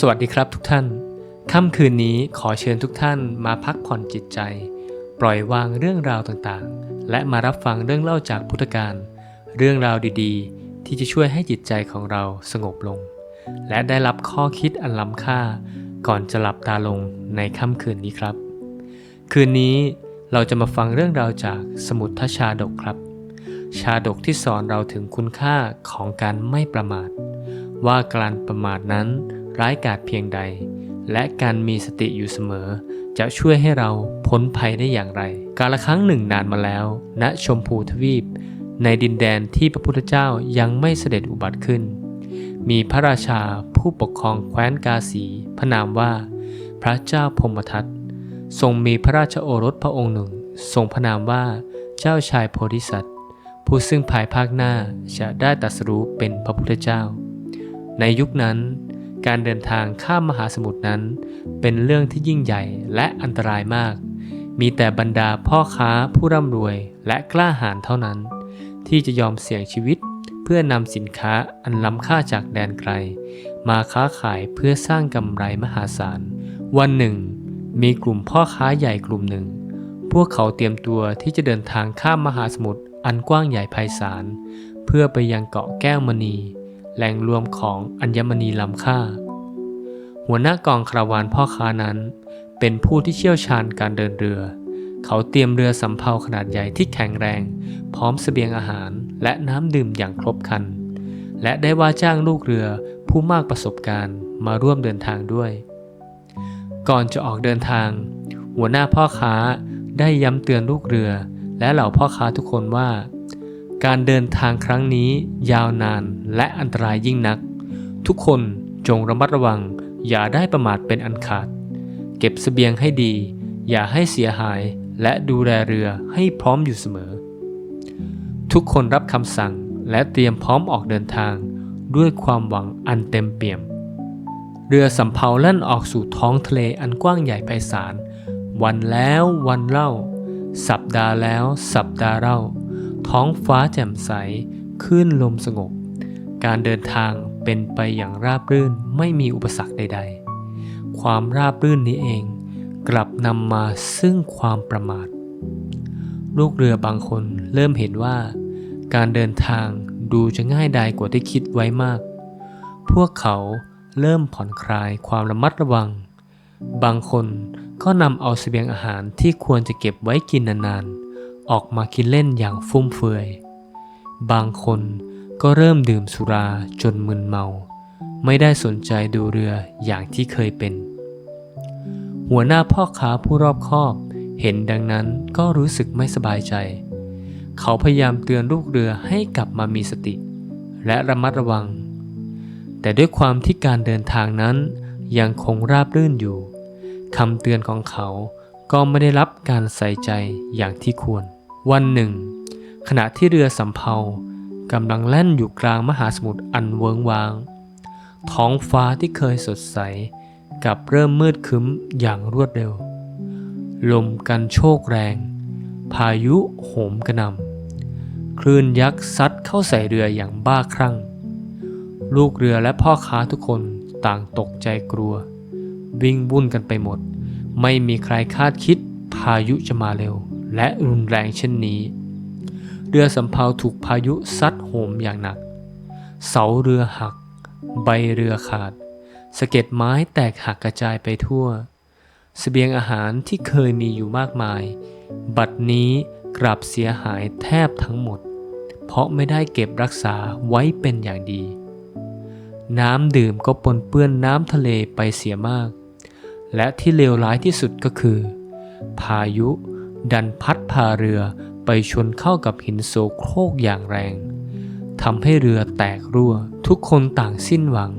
สวัสดีครับทุกท่าน ค่ำคืนนี้ขอเชิญทุกท่านมาพักผ่อนจิตใจ ปล่อยวางเรื่องราวต่างๆ และมารับฟังเรื่องเล่าจากพุทธการ เรื่องราวดีๆ ที่จะช่วยให้จิตใจของเราสงบลง และได้รับข้อคิดอันล้ำค่า ก่อนจะหลับตาลงในค่ำคืนนี้ครับ คืนนี้เราจะมาฟังเรื่องราวจากสมุททชาดกครับ ชาดกที่สอนเราถึงคุณค่าของการไม่ประมาท ว่าการประมาทนั้น ร้ายกาจเพียงใด และการมีสติอยู่เสมอ จะช่วยให้เราพ้นภัยได้อย่างไร กาลครั้งหนึ่งนานมาแล้ว ณชมพูทวีป ในดินแดนที่พระพุทธเจ้ายังไม่เสด็จอุบัติขึ้น มีพระราชาผู้ปกครองแคว้นกาสี พระนามว่า พระเจ้าพมทัตทรงมีพระราชโอรสพระองค์หนึ่ง ทรงพระนามว่าเจ้าชายโพธิสัตว์ผู้ซึ่งภายภาคหน้าจะได้ตรัสรู้เป็นพระพุทธเจ้า ในยุคนั้น การเดินทางข้ามมหาสมุทรนั้น เป็นเรื่องที่ยิ่งใหญ่และอันตรายมาก มีแต่บรรดาพ่อค้าผู้ร่ำรวยและกล้าหาญเท่านั้น ที่จะยอมเสี่ยงชีวิตเพื่อนำสินค้าอันล้ำค่าจากแดนไกล มาค้าขายเพื่อสร้างกำไรมหาศาล วันหนึ่ง มีกลุ่มพ่อค้าใหญ่กลุ่มหนึ่ง พวกเขาเตรียมตัวที่จะเดินทางข้ามมหาสมุทรอันกว้างใหญ่ไพศาลเพื่อไปยังเกาะแก้วมณี แหล่งรวมของอัญมณีล้ำค่า หัวหน้ากองคาราวานพ่อค้านั้น เป็นผู้ที่เชี่ยวชาญการเดินเรือ เขาเตรียมเรือสำเภาขนาดใหญ่ที่แข็งแรง พร้อมสเสบียงอาหารและน้ำดื่มอย่างครบครัน และได้ว่าจ้างลูกเรือผู้มากประสบการณ์มาร่วมเดินทางด้วย ก่อนจะออกเดินทาง หัวหน้าพ่อค้าได้ย้ำเตือนลูกเรือ และเหล่าพ่อค้าทุกคนว่า การเดินทางครั้งนี้ยาวนานและอันตรายยิ่งนัก ทุกคนจงระมัดระวัง อย่าได้ประมาทเป็นอันขาด เก็บสเสบียงให้ดี อย่าให้เสียหายและดูแลเรือให้พร้อมอยู่เสมอ ทุกคนรับคำสั่งและเตรียมพร้อมออกเดินทาง ด้วยความหวังอันเต็มเปี่ยม เรือสำเภาแล่นออกสู่ท้องทะเลอันกว้างใหญ่ไพศาลวันแล้ววันเล่า สัปดาห์แล้วสัปดาห์เล่า ท้องฟ้าแจ่มใสคลื่นลมสงบ การเดินทางเป็นไปอย่างราบรื่นไม่มีอุปสรรคใด ๆ ความราบรื่นนี้เอง กลับนำมาซึ่งความประมาท ลูกเรือบางคนเริ่มเห็นว่า การเดินทางดูจะง่ายดายกว่าที่คิดไว้มาก พวกเขาเริ่มผ่อนคลายความระมัดระวัง บางคนก็นำเอาเสบียงอาหารที่ควรจะเก็บไว้กินนานๆ ออกมาคิดเล่นอย่างฟุ่มเฟือย บางคนก็เริ่มดื่มสุราจนมึนเมา ไม่ได้สนใจดูเรืออย่างที่เคยเป็น หัวหน้าพ่อค้าผู้รอบคอบเห็นดังนั้นก็รู้สึกไม่สบายใจ เขาพยายามเตือนลูกเรือให้กลับมามีสติ และระมัดระวัง แต่ด้วยความที่การเดินทางนั้นยังคงราบรื่นอยู่คำเตือนของเขาก็ไม่ได้รับการใส่ใจอย่างที่ควร วันหนึ่ง ขณะที่เรือสำเภากำลังแล่นอยู่กลางมหาสมุทรอันเวิงวาง ท้องฟ้าที่เคยสดใสกับเริ่มมืดคึ้มอย่างรวดเร็ว ลมกันโชกแรง พายุโหมกระหน่ำคลื่นยักษ์ซัดเข้าใส่เรืออย่างบ้าคลั่ง ลูกเรือและพ่อค้าทุกคนต่างตกใจกลัว วิ่งวุ่นกันไปหมด ไม่มีใครคาดคิดพายุจะมาเร็ว และรุนแรงเช่นนี้ เรือสำเภาถูกพายุซัดโหมอย่างหนัก เสาเรือหัก ใบเรือขาด สะเก็ดไม้แตกหักกระจายไปทั่วสเสบียงอาหารที่เคยมีอยู่มากมาย บัดนี้กลับเสียหายแทบทั้งหมด เพราะไม่ได้เก็บรักษาไว้เป็นอย่างดี น้ำดื่มก็ปนเปื้อนน้ำทะเลไปเสียมาก และที่เลวร้ายที่สุดก็คือ พายุ ดันพัดพาเรือไปชนเข้ากับหินโซโครกอย่างแรงทำให้เรือแตกรั่ว ทุกคนต่างสิ้นหวัง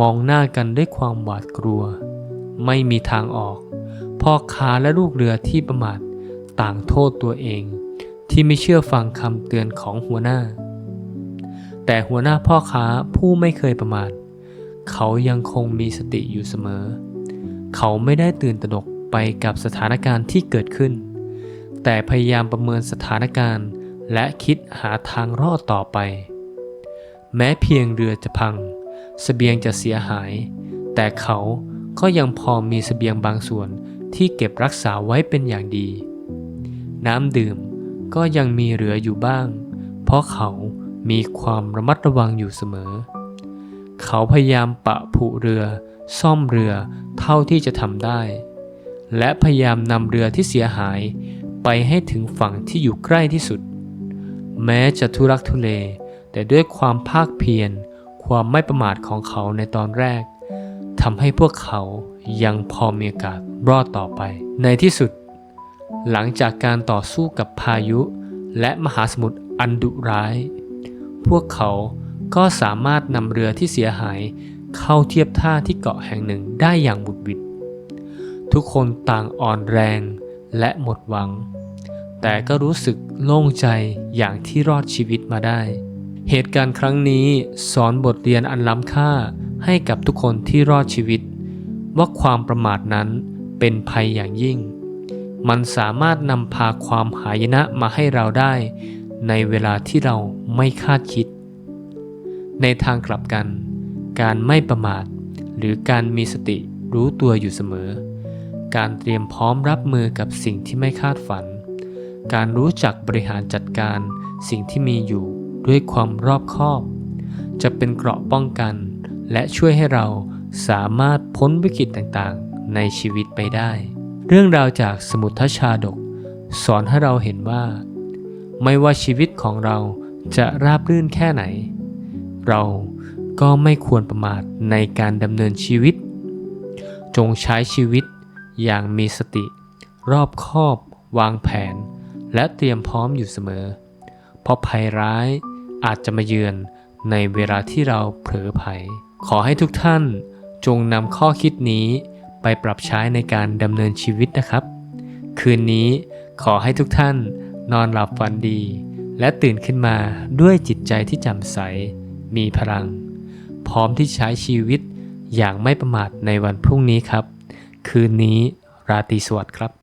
มองหน้ากันด้วยความหวาดกลัว ไม่มีทางออก พ่อค้าและลูกเรือที่ประมาทต่างโทษตัวเอง ที่ไม่เชื่อฟังคำเตือนของหัวหน้า แต่หัวหน้าพ่อค้าผู้ไม่เคยประมาท เขายังคงมีสติอยู่เสมอ เขาไม่ได้ตื่นตระหนกไปกับสถานการณ์ที่เกิดขึ้น แต่พยายามประเมินสถานการณ์ และคิดหาทางรอดต่อไป แม้เพียงเรือจะพังสเสบียงจะเสียหาย แต่เขาก็ยังพอมีสเสบียงบางส่วนที่เก็บรักษาไว้เป็นอย่างดี น้ำดื่มก็ยังมีเหลืออยู่บ้าง เพราะเขามีความระมัดระวังอยู่เสมอ เขาพยายามปะผุเรือ ซ่อมเรือเท่าที่จะทำได้ และพยายามนำเรือที่เสียหาย ไปให้ถึงฝั่งที่อยู่ใกล้ที่สุด แม้จะทุรักทุเล แต่ด้วยความภาคเพียร ความไม่ประมาทของเขาในตอนแรกทำให้พวกเขายังพอมีโอกาสรอดต่อไป ในที่สุด หลังจากการต่อสู้กับพายุ และมหาสมุทรอันดุร้าย พวกเขาก็สามารถนำเรือที่เสียหายเข้าเทียบท่าที่เกาะแห่งหนึ่งได้อย่างบุดวิดทุกคนต่างอ่อนแรงและหมดหวัง แต่ก็รู้สึกโล่งใจอย่างที่รอดชีวิตมาได้ เหตุการณ์ครั้งนี้สอนบทเรียนอันล้ำค่าให้กับทุกคนที่รอดชีวิต ว่าความประมาทนั้นเป็นภัยอย่างยิ่ง มันสามารถนำพาความหายนะมาให้เราได้ ในเวลาที่เราไม่คาดคิด ในทางกลับกัน การไม่ประมาท หรือการมีสติรู้ตัวอยู่เสมอ การเตรียมพร้อมรับมือกับสิ่งที่ไม่คาดฝัน การรู้จักบริหารจัดการสิ่งที่มีอยู่ด้วยความรอบคอบ จะเป็นเกราะป้องกัน และช่วยให้เราสามารถพ้นวิกฤตต่างๆ ในชีวิตไปได้ เรื่องราวจากสมุทรชาดก สอนให้เราเห็นว่า ไม่ว่าชีวิตของเราจะราบรื่นแค่ไหน เราก็ไม่ควรประมาทในการดำเนินชีวิต จงใช้ชีวิตอย่างมีสติ รอบคอบ วางแผน และเตรียมพร้อมอยู่เสมอ เพราะภัยร้ายอาจจะมาเยือนในเวลาที่เราเผลอไผขอให้ทุกท่านจงนำข้อคิดนี้ไปปรับใช้ในการดำเนินชีวิตนะครับ คืนนี้ขอให้ทุกท่านนอนหลับฝันดี และตื่นขึ้นมาด้วยจิตใจที่แจ่มใส มีพลัง พร้อมที่ใช้ชีวิตอย่างไม่ประมาทในวันพรุ่งนี้ครับ คืนนี้ราตรีสวัสดิ์ครับ